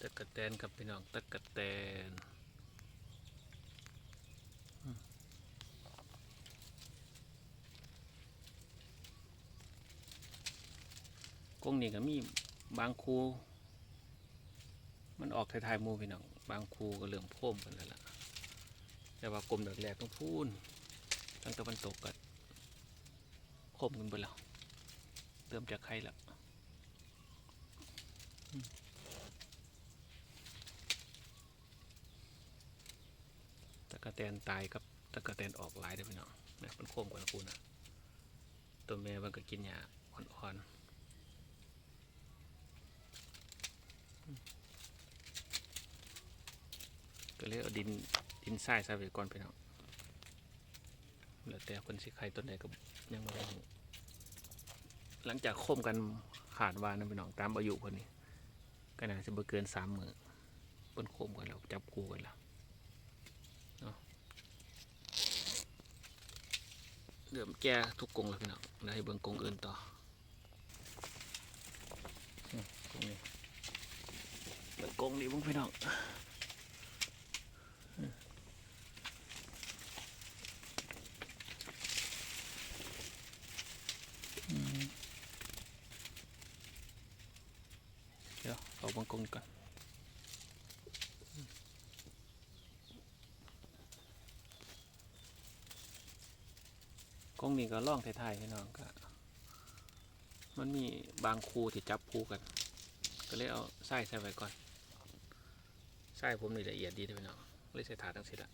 ตะกะแตนครับพี่น้องตะกะแตนกงนี่ก็มีบางคูมันออกไทยๆมูพี่น้องบางคูก็เริ่มโพ่มกันแล้วล่ะแต่ว่ากลมดอกแรกต้องพูนตั้งตะวันตกก็โพ่มกันไปแล้วเริ่มจากไข่แล้วตะ กะแตนตายกับตะกะแตนออกหลายเด้พี่น้องนะมันโค้งกว่านะคุณนะตัวแม่มันก็กินหญ้าอ่อนๆก็เลยเอาดินดินทรายใส่ไว้ก่อนพี่น้องแล้วแต่คนสิใครต้นใดก็ยังไม่ได้หลังจากโค้มกันขาดวานนะพี่น้องตามอายุคนนี้ก็น่าจะบ่เกินสามมือเป็นโค้มกันแล้วจับคู่กันแล้ว เริ่มแก้ทุกกรงแล้วพี่น้องแล้วให้เบิ่งกรงอื่นต่ออืมกรงนี้เบิ่งกรงนี้เบิ่งพี่น้องอืมอืมเดี๋ยวเอาเบิ่งกรงนี้ก่อน กงนี่ก็ล่องไทยๆพี่น้องก็มันมีบางคูที่จับคูกัน ก็เลยเอาไส้ใส่ไว้ก่อนไส้ผมนี่ละเอียดดีเลยพี่น้องเลยใส่ถาดทั้งสิ้นละ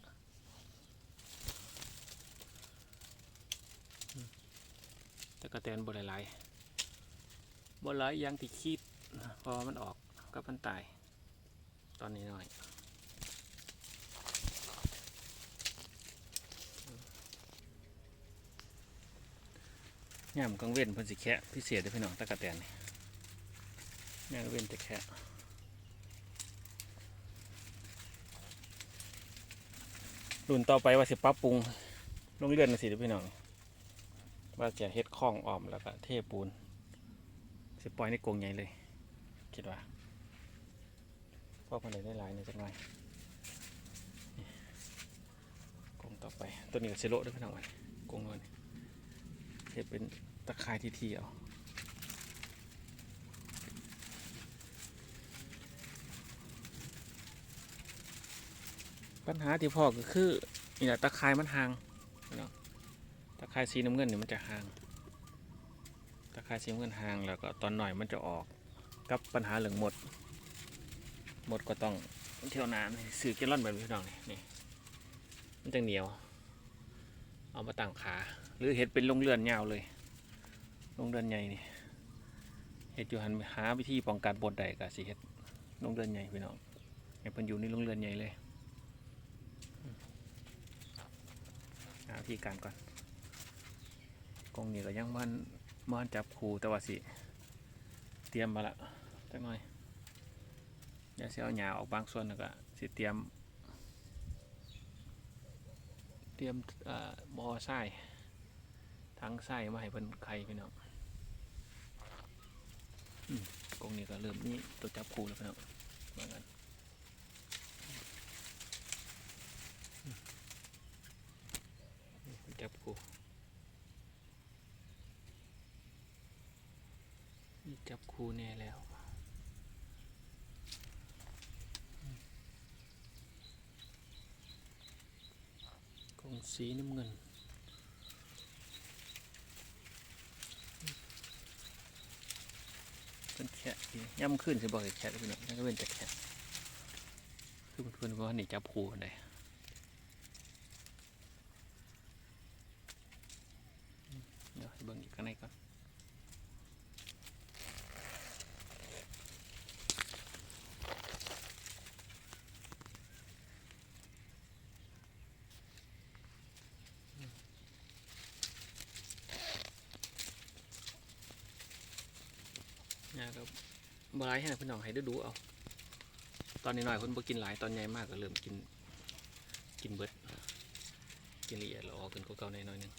แต่กระแตนบหลายๆบหลายยังที่คิดพอมันออกกับมันตาย ตอนนี้หน่อย ย่ามกลางเว้นเพิ่นสิแคะพิเศษเลยพี่น้องตะกะแตนนี่ย่ามกลางเว้นจะแคะรุ่นต่อไปว่าสิปรับปรุงโรงเรือนนะสิด้อพี่น้องว่าจะเฮ็ดคลองอ้อมแล้วก็เทปูน สิปล่อยในกรงใหญ่เลย คิดว่าพราะมันได้หลายๆนี่จักหน่อยกรงต่อไป ตัวนี้ก็สิโลด้วยพี่น้องไว้กรงนอนเห็ดเป็น ตะข่ายที่เทีเอาปัญหาที่พ่อก็คือนี่แหละตะข่ายมันห่างเนาะตะข่ายสีน้ำเงินเนี่ยมันจะห่าง ตะข่ายสีน้ำเงินห่างแล้วก็ตอนหน่อยมันจะออกกับปัญหาเหลืองหมด หมดก็ต้องเที่ยวนานสื่อเกลอนแบบนี้พี่น้องนี่นี่มันจะเหนียว เอามาตั้งขา หรือเห็ดเป็นโรงเรือนยาวเลย โรงเรือนใหญ่นี่เห็ดอยู่หันหาวิธีป้องกันบดใดกับสิเห็ดโรงเรือนใหญ่พี่น้องให้เพิ่นอยู่ในโรงเรือนใหญ่เลยหาวิธีการก่อนกรงนี้ก็ยังมันมันจับคูแต่ว่าสิ เตรียมมาละจักหน่อยเดี๋ยวสิเอาหญ้าออกบางส่วนแล้วก็สิเตรียม เตรียมเอ่อบอไส้ทั้งไส้มาให้เพิ่นไข่พี่น้อง กรงนี้ก็เริ่มนี่ตัวจับคู่แล้วพี่น้องมากันอืมนี่ตัวจับคู่นี่จับคู่แน่แล้วกรงสีน้ำเงิน เป็นแค่ย่ำขึ้นสิบอกแค่พี่น้องนั่นก็เป็นแต่แค่คือเพื่อนๆว่านี่จับผูกันได้เดี๋ยวให้เบิ่งอีกข้างในก่อน นะครับบลายให้พี่น้องให้ได้ดูเอา ตอนนี้หน่อยคนบ่กินหลายตอนใหญ่มากก็เริ่มกินกินเบิดกินละเอียดละออกกันกว่าเก่าในน้อยหนึง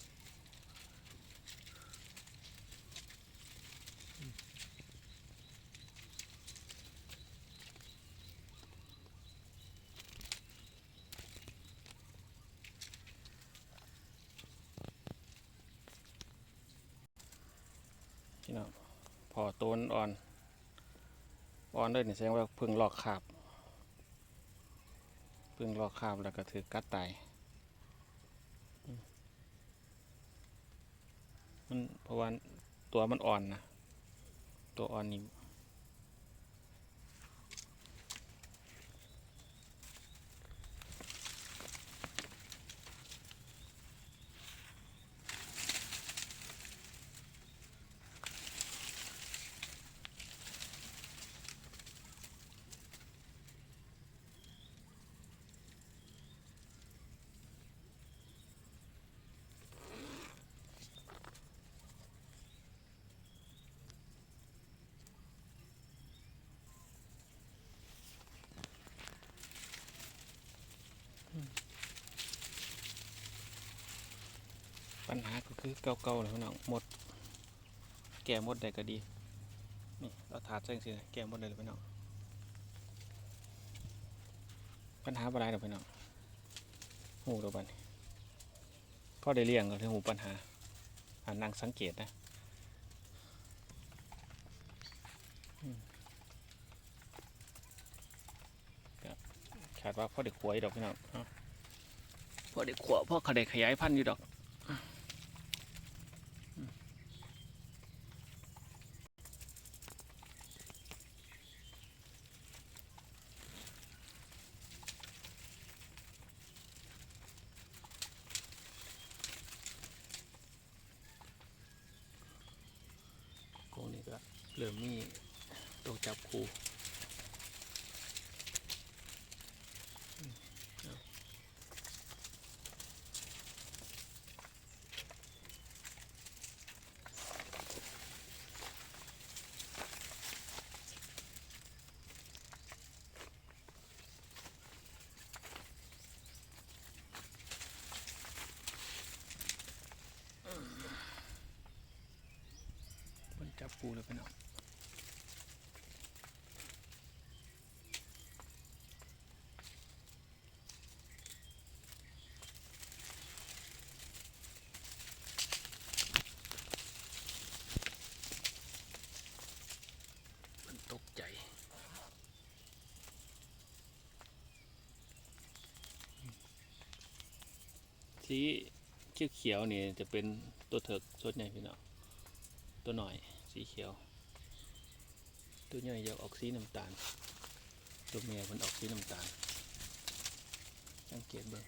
อตัวอ่อนอ่อนด้วยนี่แสดงว่าเพึ่งลอกคาบเพึ่งลอกคาบแล้วก็ถือกัดตายมมันเพราะว่าตัวมันอ่อนนะตัวอ่อนนี่ ญหาก็คือเก่าๆเลยพี่น้องหมด แก่หมดได้ก็ดีนี่เราถาดใส่สิแก่หมดได้เลยพี่น้องปัญหาอะไรเดี๋ยวพี่น้องหูตัวบัดนพ่อได้เลี้ยงก็ถึงหูปัญหาหานั่งสังเกตนะอืมก็คาดว่าพ่อเด็กขวยดอกพี่น้องพ่อเด็กขวพ่อเขาได้ขยายพันธุ์อยู่ดอก ก็เริ่มมีตัวจับคู มันจับคูแล้วพี่น้องตกใจสีเขียวๆนี่จะเป็นตัวเถิกส่วนใหญ่พี่น้องตัวหน่อย สีเขียว ตัวใหญ่จะออกสีน้ำตาล ตัวเมียมันออกสีน้ำตาลสังเกตเบิ่ง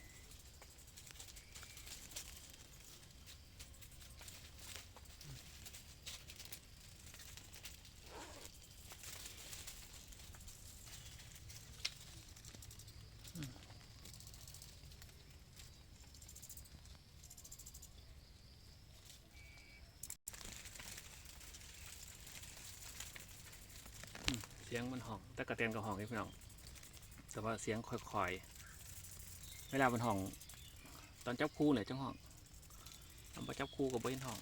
สียงมันห้องแต่กระเตียนกับห้องนี่พี่น้องแต่ว่าเสียงค่อยๆเวลามันห้อง ตอนจับคู่เนี่ยจังห้องตอนบ่จับคู่กับเบ้นห้อง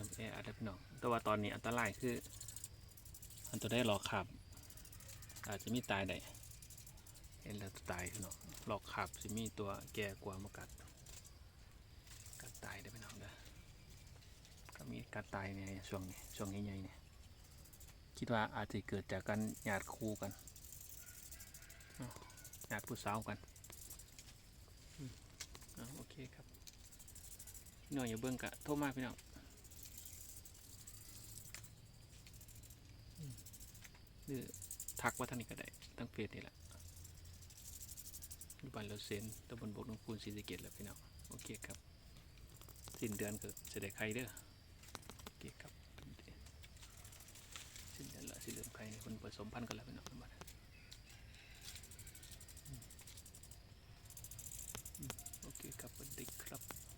ริ่มแออัดพี่น้อง แต่ว่าตอนนี้อันตรายคืออันตัวได้หลอกขับ อาจจะมีตายได้เห็นแล้วตายพี่น้องหลอกขับจะมีตัวแก่กว่ามากัด กัดตายได้พี่น้องเด้อก็มีกัดตายในช่วงนี้ช่วงใหญ่ๆเนี่ยคิดว่าอาจจะเกิดจากการหยาดคู่กันหยาดผู้สาวกันอโอเคครับพี่น้องอย่าเบิ่งกะโทรมากพี่น้อง หรือทักว่าท่านิก็ได้ตั้งเฟซนี่แหละอยู่บ้านเราเซนตะบลบกน้องคูนศรีสเกตแล้วพี่น้องโอเคครับ สิ้นเดือนก็จะได้ใครเด้อโอเคครับสิ้นเดือนละสิ้นเดือนใครคนผสมพันธุ์กันแล้วพี่น้องมาโอเคครับสวัสดีครับ